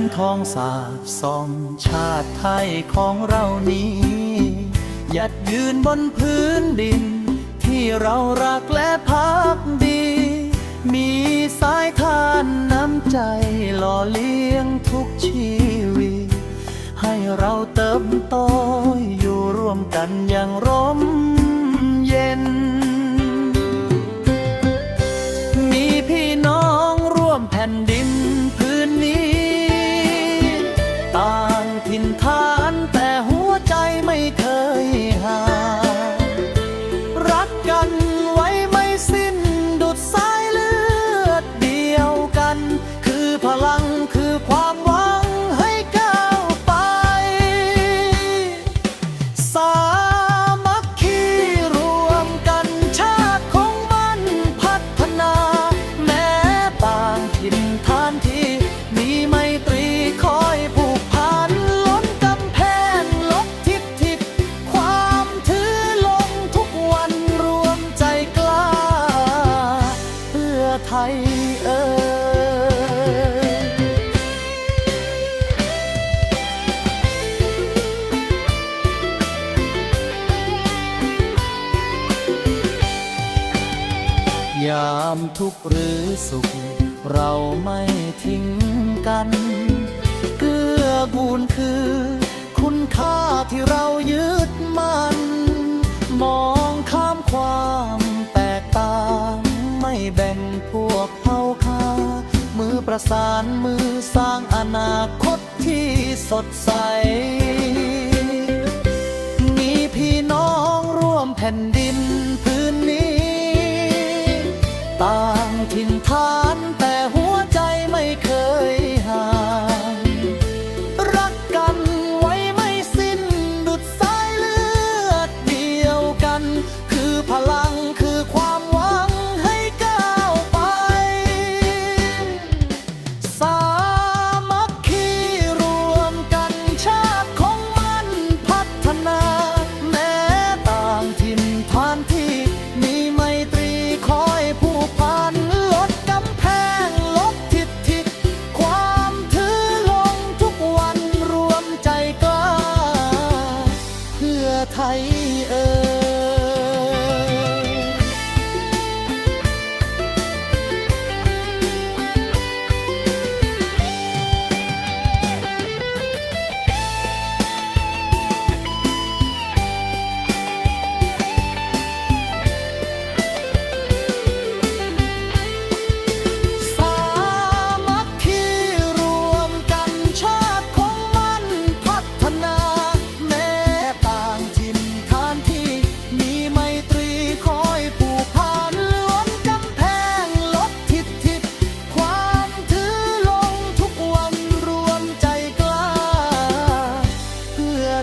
นทองสาบส่องชาติไทยของเรานี้ยัดยืนบนพื้นดิน ที่เรารักและพักดี มีสายทานน้ำใจหล่อเลี้ยงทุกชีวิต ให้เราเติบโตอยู่ร่วมกันอย่างร่ม เอ่ยยามทุกข์หรือสุข เราไม่ทิ้งกัน เกื้อกูลคือ คุณค่าที่เรา ประสานมือสร้างอนาคตที่สดใส มีพี่น้องร่วมแผ่นดิน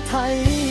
ไทย